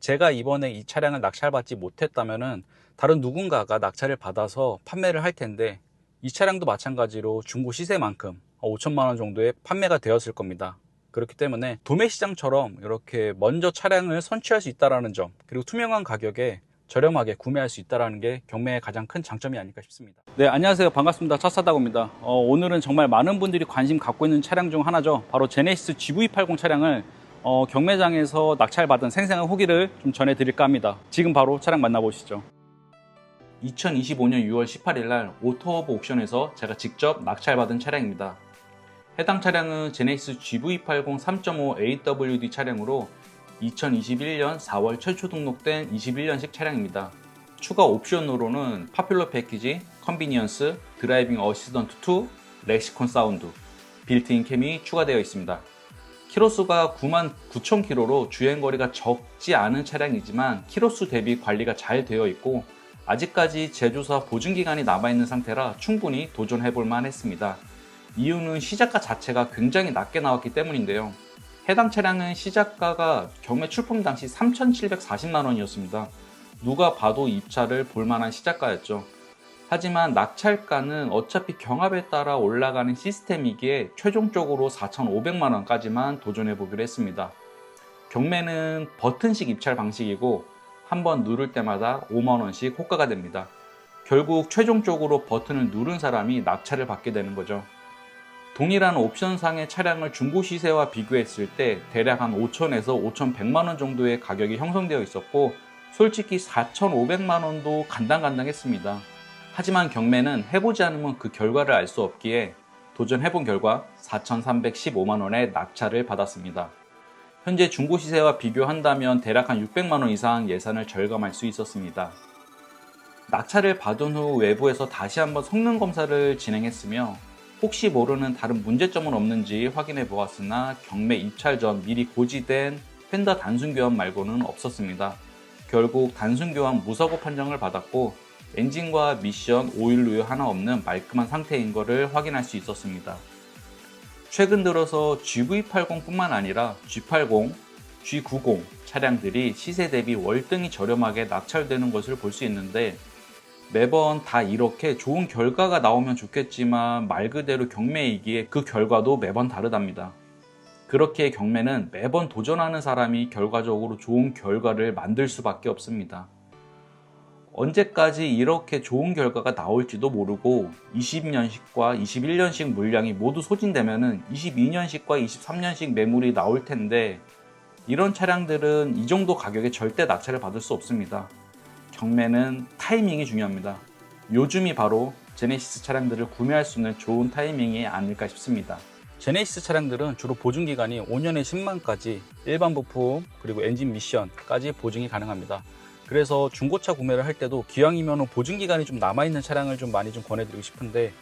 제가 이번에 이 차량을 낙찰받지 못했다면은 다른 누군가가 낙찰을 받아서 판매를 할 텐데 이 차량도 마찬가지로 중고 시세만큼 5천만 원 정도에 판매가 되었을 겁니다. 그렇기 때문에 도매 시장처럼 이렇게 먼저 차량을 선취할 수 있다라는 점 그리고 투명한 가격에 저렴하게 구매할 수 있다는 게 경매의 가장 큰 장점이 아닐까 싶습니다. 네, 안녕하세요. 반갑습니다. 차사다고입니다. 어, 오늘은 정말 많은 분들이 관심 갖고 있는 차량 중 하나죠. 바로 제네시스 GV80 차량을 어, 경매장에서 낙찰받은 생생한 후기를 좀 전해드릴까 합니다. 지금 바로 차량 만나보시죠. 2025년 6월 18일 날 오토허브 옥션에서 제가 직접 낙찰받은 차량입니다. 해당 차량은 제네시스 GV80 3.5 AWD 차량으로 2021년 4월 최초 등록된 21년식 차량입니다. 추가 옵션으로는 파퓰러 패키지, 컨비니언스, 드라이빙 어시스턴트 2, 렉시콘 사운드, 빌트인 캠이 추가되어 있습니다. 키로수가 9만 9천 킬로로 주행 거리가 적지 않은 차량이지만 키로수 대비 관리가 잘 되어 있고 아직까지 제조사 보증 기간이 남아 있는 상태라 충분히 도전해 볼 만했습니다. 이유는 시작가 자체가 굉장히 낮게 나왔기 때문인데요. 해당 차량은 시작가가 경매 출품 당시 3,740만 원이었습니다. 누가 봐도 이 차를 볼 만한 시작가였죠. 하지만 낙찰가는 어차피 경합에 따라 올라가는 시스템이기에 최종적으로 4,500만 원까지만 도전해 보기로 했습니다. 경매는 버튼식 입찰 방식이고 한 번 누를 때마다 5만 원씩 호가가 됩니다. 결국 최종적으로 버튼을 누른 사람이 낙찰을 받게 되는 거죠. 동일한 옵션상의 차량을 중고 시세와 비교했을 때 대략 한 5천에서 5,100만 원 정도의 가격이 형성되어 있었고 솔직히 4,500만 원도 간당간당했습니다. 하지만 경매는 해보지 않으면 그 결과를 알 수 없기에 도전해본 결과 4,315만 원의 낙찰을 받았습니다. 현재 중고 시세와 비교한다면 대략 한 600만 원 이상 예산을 절감할 수 있었습니다. 낙찰을 받은 후 외부에서 다시 한번 성능 검사를 진행했으며 혹시 모르는 다른 문제점은 없는지 확인해 보았으나 경매 입찰 전 미리 고지된 펜더 단순 교환 말고는 없었습니다. 결국 단순 교환 무사고 판정을 받았고 엔진과 미션, 오일 누유 하나 없는 말끔한 상태인 것을 확인할 수 있었습니다. 최근 들어서 GV80뿐만 아니라 G80, G90 차량들이 시세 대비 월등히 저렴하게 낙찰되는 것을 볼 수 있는데 매번 다 이렇게 좋은 결과가 나오면 좋겠지만 말 그대로 경매이기에 그 결과도 매번 다르답니다. 그렇게 경매는 매번 도전하는 사람이 결과적으로 좋은 결과를 만들 수밖에 없습니다. 언제까지 이렇게 좋은 결과가 나올지도 모르고 20년식과 21년식 물량이 모두 소진되면 22년식과 23년식 매물이 나올 텐데 이런 차량들은 이 정도 가격에 절대 낙찰을 받을 수 없습니다. 경매는 타이밍이 중요합니다. 요즘이 바로 제네시스 차량들을 구매할 수 있는 좋은 타이밍이 아닐까 싶습니다. 제네시스 차량들은 주로 보증 기간이 5년에 10만까지 일반 부품 그리고 엔진 미션까지 보증이 가능합니다. 그래서 중고차 구매를 할 때도 기왕이면 보증 기간이 좀 남아 있는 차량을 좀 많이 좀 권해드리고 싶은데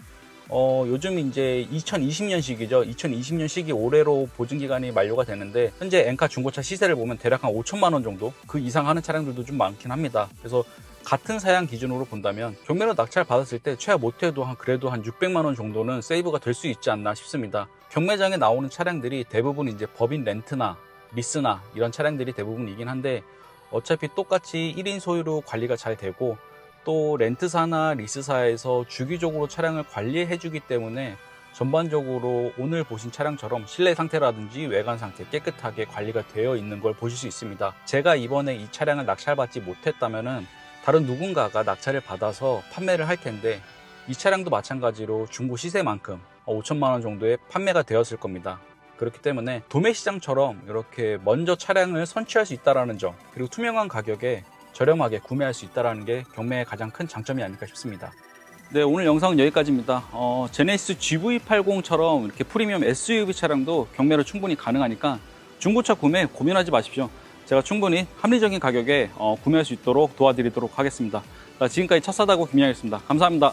어, 요즘 이제 2020년식이죠. 2020년식이 올해로 보증 기간이 만료가 되는데 현재 엔카 중고차 시세를 보면 대략 한 5천만 원 정도 그 이상 하는 차량들도 좀 많긴 합니다. 그래서 같은 사양 기준으로 본다면 경매로 낙찰 받았을 때 최하 못해도 한 그래도 한 600만 원 정도는 세이브가 될 수 있지 않나 싶습니다. 경매장에 나오는 차량들이 대부분 이제 법인 렌트나 리스나 이런 차량들이 대부분이긴 한데 어차피 똑같이 1인 소유로 관리가 잘 되고 또 렌트사나 리스사에서 주기적으로 차량을 관리해 주기 때문에 전반적으로 오늘 보신 차량처럼 실내 상태라든지 외관 상태 깨끗하게 관리가 되어 있는 걸 보실 수 있습니다. 제가 이번에 이 차량을 낙찰받지 못했다면은 다른 누군가가 낙찰을 받아서 판매를 할 텐데 이 차량도 마찬가지로 중고 시세만큼 5천만 원 정도에 판매가 되었을 겁니다. 그렇기 때문에 도매 시장처럼 이렇게 먼저 차량을 선취할 수 있다는 점 그리고 투명한 가격에 저렴하게 구매할 수 있다는 게 경매의 가장 큰 장점이 아닐까 싶습니다. 네, 오늘 영상은 여기까지입니다. 어, 제네시스 GV80처럼 이렇게 프리미엄 SUV 차량도 경매로 충분히 가능하니까 중고차 구매 고민하지 마십시오. 제가 충분히 합리적인 가격에 어, 구매할 수 있도록 도와드리도록 하겠습니다. 자, 지금까지 차 사다고 김양이었습니다. 감사합니다.